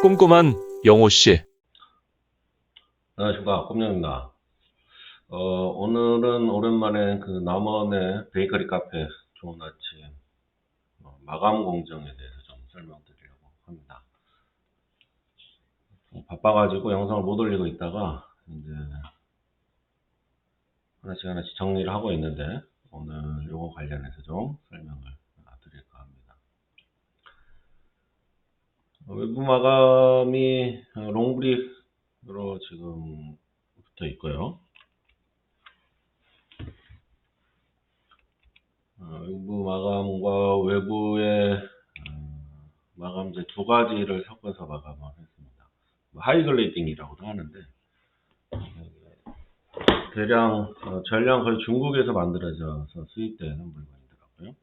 꼼꼼한 영호 씨. 안녕하십니까 꼼냥입니다. 어, 오늘은 오랜만에 그 남원의 베이커리 카페 좋은 아침 어, 마감 공정에 대해서 좀 설명드리려고 합니다. 어, 바빠가지고 영상을 못 올리고 있다가 이제 하나씩 하나씩 정리를 하고 있는데 오늘 요거 관련해서 좀 설명을 드릴까 합니다. 어, 외부 마감이 어, 롱브리프로 지금 붙어 있고요. 어, 외부 마감과 외부의 어, 마감재 두 가지를 섞어서 마감을 했습니다. 뭐 하이글레이딩이라고도 하는데 어, 대량 어, 전량 거의 중국에서 만들어져서 수입되는 물건이더라고요.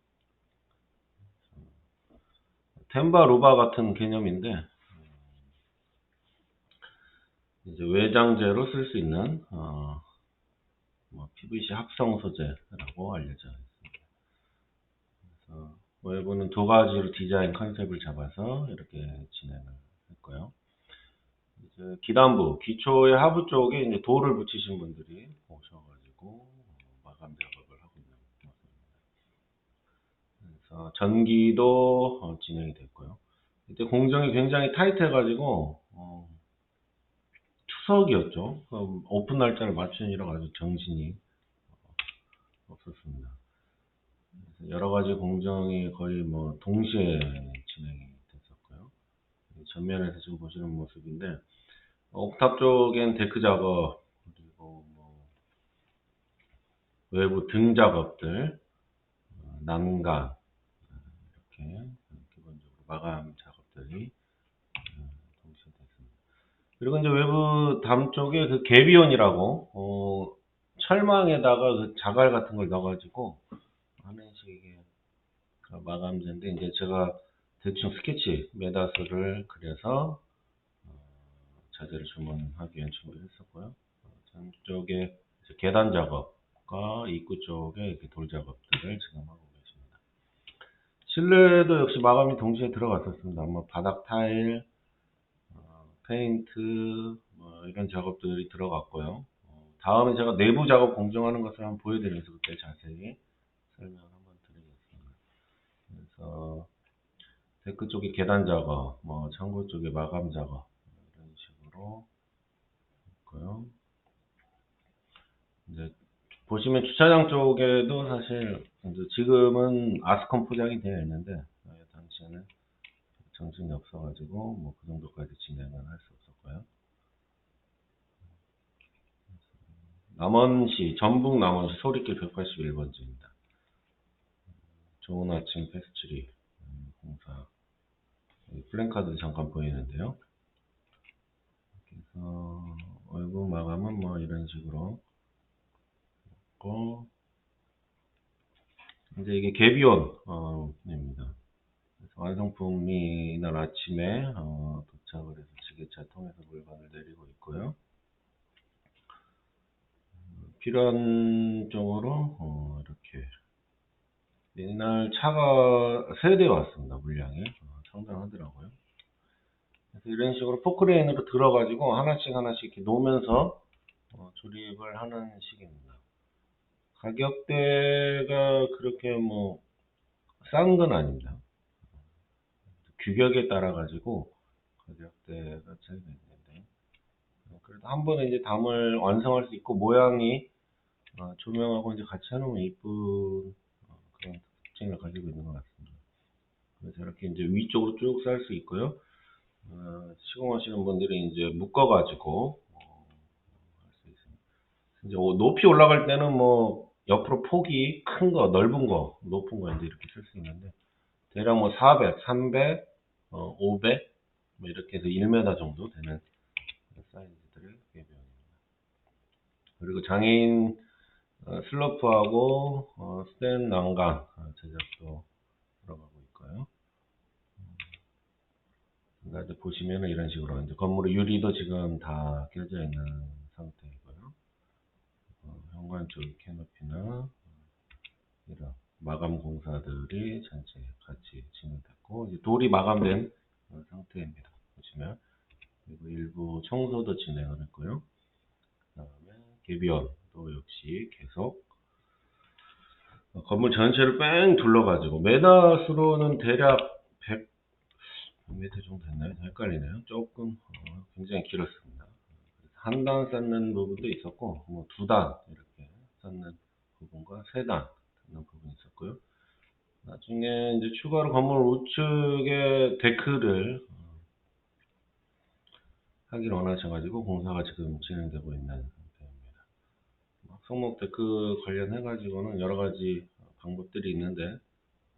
템바 루바 같은 개념인데 음, 이제 외장재로 쓸 수 있는 어, 뭐 PVC 합성 소재라고 알려져 있습니다. 그래서 외부는 두 가지로 디자인 컨셉을 잡아서 이렇게 진행을 했고요. 이제 기단부, 기초의 하부 쪽에 이제 돌을 붙이신 분들이 오셔가지고 어, 마감 작업을 하고 있는 모습입니다. 그래서 전기도 어, 진행이 됐고요. 이때 공정이 굉장히 타이트해가지고 어, 추석이었죠. 그럼 오픈 날짜를 맞추느라 가지고 정신이 어, 없었습니다. 여러 가지 공정이 거의 뭐 동시에 진행이 됐었고요. 전면에서 지금 보시는 모습인데 옥탑 쪽엔 데크 작업 그리고 뭐 외부 등 작업들 어, 난간 이렇게 기본적으로 마감 작업들이 어, 동시에 됐습니다. 그리고 이제 외부 담 쪽에 그 개비온이라고 어, 철망에다가 그 자갈 같은 걸 넣어가지고 하는 식의 그 마감재인데 이제 제가 대충 스케치 메다스를 그려서 어, 자재를 주문하기 위한 준비를 했었고요. 어, 전쪽에 계단 작업과 입구 쪽에 이렇게 돌 작업들을 지금 하고. 실내도 역시 마감이 동시에 들어갔었습니다. 뭐 바닥 타일, 어, 페인트 뭐 이런 작업들이 들어갔고요. 어, 다음에 제가 내부 작업 공정하는 것을 한번 보여드리면서 그때 자세히 설명을 한번 드리겠습니다. 그래서 데크 쪽에 계단 작업, 뭐 창고 쪽에 마감 작업 이런 식으로 있고요. 이제 보시면 주차장 쪽에도 사실 지금은 아스콘 포장이 되어 있는데 어, 당시에는 정신이 없어가지고 뭐 그 정도까지 진행을 할수 없었고요. 남원시 전북 남원시 소리길 181번지입니다. 좋은 아침 페스츄리 음, 공사 플랜카드 잠깐 보이는데요. 그래서 얼굴 마감은 뭐 이런 식으로 있고 이제 이게 개비온입니다. 완성품이 이날 아침에 어, 도착을 해서 지게차 통해서 물건을 내리고 있고요. 필요한 쪽으로 어, 이렇게 이날 차가 세 대 왔습니다. 물량이 어, 상당하더라고요. 그래서 이런 식으로 포크레인으로 들어가지고 하나씩 하나씩 이렇게 놓으면서 어, 조립을 하는 식입니다. 가격대가 그렇게 뭐 싼 건 아닙니다. 규격에 따라 가지고 가격대가 차이가 있는데 어, 그래도 한 번에 이제 담을 완성할 수 있고 모양이 어, 조명하고 이제 같이 해놓으면 이쁜 어, 그런 특징을 가지고 있는 것 같습니다. 그래서 이렇게 이제 위쪽으로 쭉 쌀 수 있고요. 어, 시공하시는 분들이 이제 묶어가지고. 이제 어, 높이 올라갈 때는 뭐 옆으로 폭이 큰 거, 넓은 거, 높은 거 이제 이렇게 쓸 수 있는데 대략 뭐 400, 300, 어, 500, 뭐 이렇게 해서 1m 정도 되는 사이즈들을 개비입니다. 그리고 장애인 어, 슬로프하고 어, 스텐 난간 어, 제작도 들어가고 있고요. 그러니까 이제 보시면은 이런 식으로 이제 건물의 유리도 지금 다 껴져 있는. 쪽 캐노피나 어, 이런 마감 공사들이 전체 같이 진행됐고 돌이 마감된 어, 상태입니다. 보시면. 그리고 일부 청소도 진행을 했고요. 그 다음에 개비원도 역시 계속 어, 건물 전체를 뺑 둘러가지고 메다수로는 대략 100 100m 정도 됐나요? 헷갈리네요. 조금 어, 굉장히 길었습니다. 한 단 쌓는 부분도 있었고 뭐 두 단 쌓는 부분과 세단 쌓는 부분이 있었고요. 나중에 이제 추가로 건물 우측에 데크를 어, 하기를 원하셔가지고 공사가 지금 진행되고 있는 상태입니다. 성목 데크 관련해가지고는 여러 가지 방법들이 있는데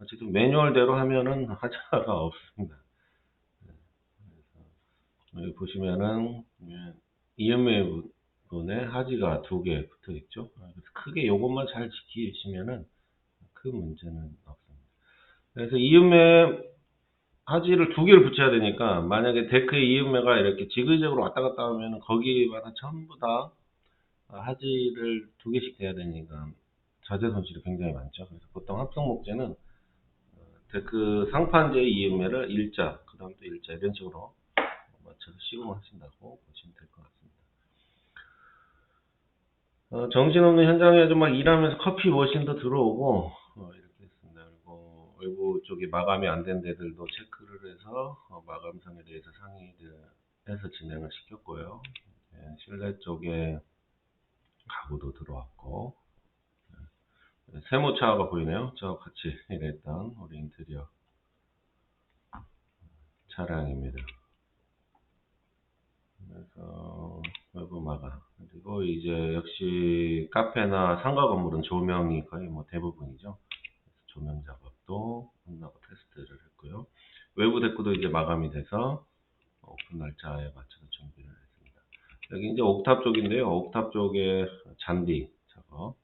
어쨌든 매뉴얼대로 하면은 하자가 없습니다. 네, 여기 보시면은 예, EMA 부 분에 하지가 두 개 붙어 있죠. 그래서 크게 요것만 잘 지키시면은 큰 문제는 없습니다. 그래서 이음매 하지를 두 개를 붙여야 되니까 만약에 데크의 이음매가 이렇게 지그재그로 왔다 갔다 하면 거기마다 전부 다 하지를 두 개씩 돼야 되니까 자재 손실이 굉장히 많죠. 그래서 보통 합성 목재는 어, 데크 상판재 이음매를 일자, 그 다음 또 일자 이런 식으로 맞춰서 시공하신다고 보시면 될 것 같습니다. 어, 정신없는 현장에 좀 막 일하면서 커피 머신도 들어오고 어, 이렇게 했습니다. 그리고 외부 쪽이 마감이 안 된 데들도 체크를 해서 어, 마감상에 대해서 상의를 해서 진행을 시켰고요. 예, 실내 쪽에 가구도 들어왔고 예, 세모차가 보이네요. 저 같이 일했던 우리 인테리어 차량입니다. 그래서 외부 마감 그리고 이제 역시 카페나 상가 건물은 조명이 거의 뭐 대부분이죠. 조명 작업도 끝나고 테스트를 했고요. 외부 데크도 이제 마감이 돼서 오픈 날짜에 맞춰서 준비를 했습니다. 여기 이제 옥탑 쪽인데요. 옥탑 쪽에 잔디 작업,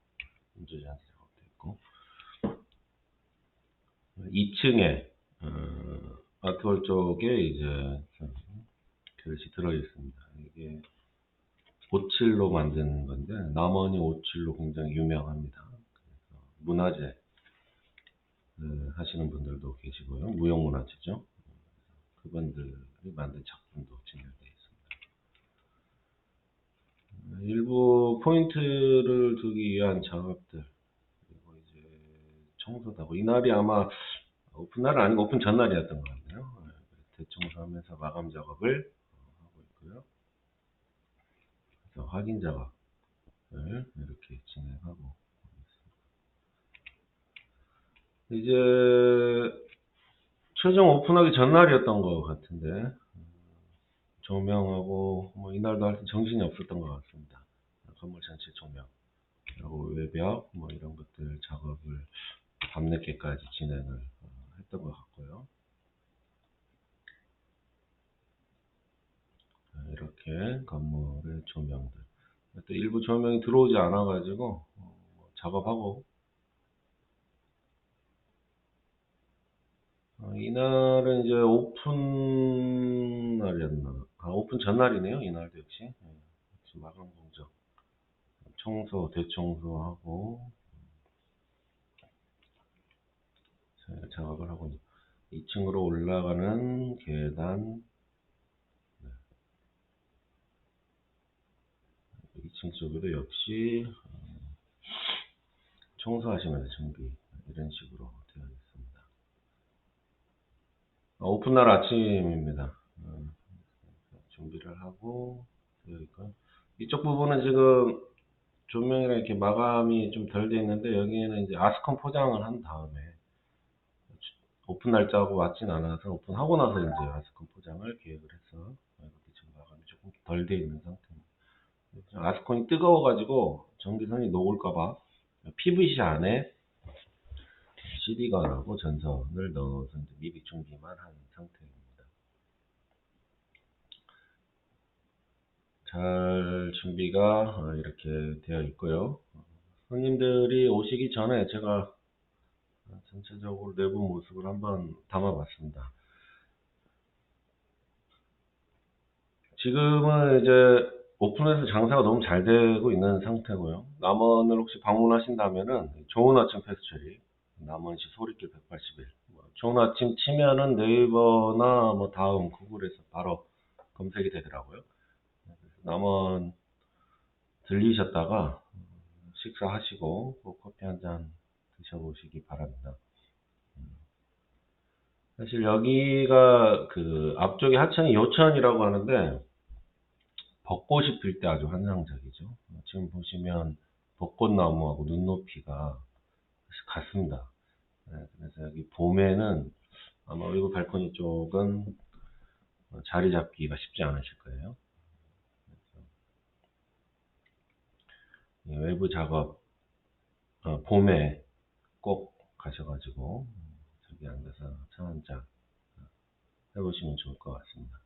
인조 잔디 작업도 있고 2층에 어, 아트월 쪽에 이제 그릇이 들어 있습니다. 이게 오칠로 만든 건데 남원이 오칠로 굉장히 유명합니다. 그래서 문화재 그 하시는 분들도 계시고요. 무형문화재죠. 그분들이 만든 작품도 진열되어 있습니다. 일부 포인트를 두기 위한 작업들 그리고 이제 청소다고 이날이 아마 오픈 날은 아니고 오픈 전날이었던 것 같네요. 대청소하면서 마감 작업을 하고 있고요. 그래서 확인 작업을 이렇게 진행하고 있습니다. 이제 최종 오픈하기 전날이었던 것 같은데 음, 조명하고 뭐 이날도 할때 정신이 없었던 것 같습니다. 건물 전체 조명 그리고 외벽 뭐 이런 것들 작업을 밤늦게까지 진행을 어, 했던 것 같고요. 이렇게 건물의 조명들. 또 일부 조명이 들어오지 않아 가지고 어, 작업하고. 어, 이날은 이제 오픈 날이었나? 아 오픈 전날이네요 이날도 역시. 예, 역시 마감 공정. 청소 대청소하고. 자, 작업을 하고 2층으로 올라가는 계단 2층 쪽에도 역시 어, 청소하시면서 정비 이런 식으로 되어 있습니다. 어, 오픈 날 아침입니다. 어, 준비를 하고 되어 있고요. 이쪽 부분은 지금 조명이랑 이렇게 마감이 좀 덜 돼 있는데 여기에는 이제 아스콘 포장을 한 다음에 오픈 날짜하고 맞진 않아서 오픈하고 나서 이제 아스콘 포장을 계획을 해서 이렇게 지금 마감이 조금 덜 돼 있는 상태입니다. 아스콘이 뜨거워가지고 전기선이 녹을까봐 PVC 안에 CD건하고 전선을 넣어서 미리 준비만 한 상태입니다. 잘 준비가 어, 이렇게 되어 있고요. 손님들이 오시기 전에 제가 전체적으로 내부 모습을 한번 담아봤습니다. 지금은 이제 오픈해서 장사가 너무 잘 되고 있는 상태고요. 남원을 혹시 방문하신다면은 좋은 아침 페스츄리 남원시 소리길 181 뭐 좋은 아침 치면은 네이버나 뭐 다음 구글에서 바로 검색이 되더라고요. 남원 들리셨다가 식사하시고 꼭 커피 한 잔 드셔보시기 바랍니다. 음. 사실 여기가 그 앞쪽에 하천이 요천이라고 하는데 벚꽃이 필 때 아주 환상적이죠. 지금 보시면 벚꽃나무하고 눈높이가 같습니다. 네, 그래서 여기 봄에는 아마 외부 발코니 쪽은 자리 잡기가 쉽지 않으실 거예요. 이 외부 작업 어, 봄에 꼭 가셔가지고 저기 앉아서 차 한잔 해보시면 좋을 것 같습니다.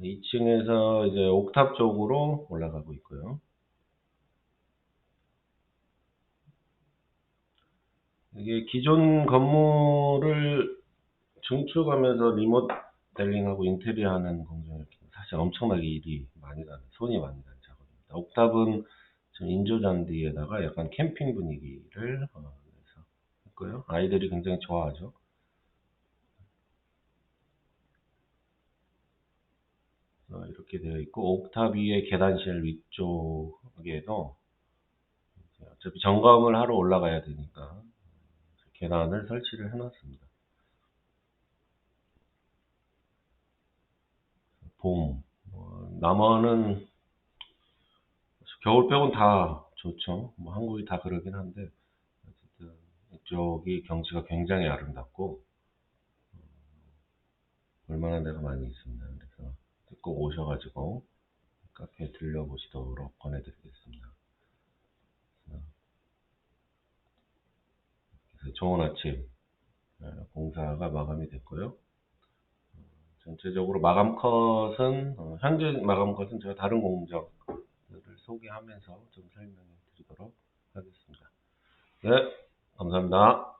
2층에서 이제 옥탑 쪽으로 올라가고 있고요. 이게 기존 건물을 증축하면서 리모델링하고 인테리어 하는 공정이 사실 엄청나게 일이 많이 가는, 손이 많이 가는 작업입니다. 옥탑은 지금 인조잔디에다가 약간 캠핑 분위기를 어, 했고요. 아이들이 굉장히 좋아하죠. 어, 이렇게 되어 있고 옥탑 위에 계단실 위쪽에도 어차피 점검을 하러 올라가야 되니까 계단을 설치를 해놨습니다. 봄 뭐, 남원은 겨울 빼곤 다 좋죠. 뭐 한국이 다 그러긴 한데 어쨌든 이쪽이 경치가 굉장히 아름답고 어, 볼만한 데가 많이 있습니다. 꼭 오셔가지고 카페에 들려보시도록 권해드리겠습니다. 그래서 좋은 아침 어, 공사가 마감이 됐고요. 어, 전체적으로 마감 컷은 어, 현재 마감 컷은 제가 다른 공정들을 소개하면서 좀 설명해 드리도록 하겠습니다. 네, 감사합니다.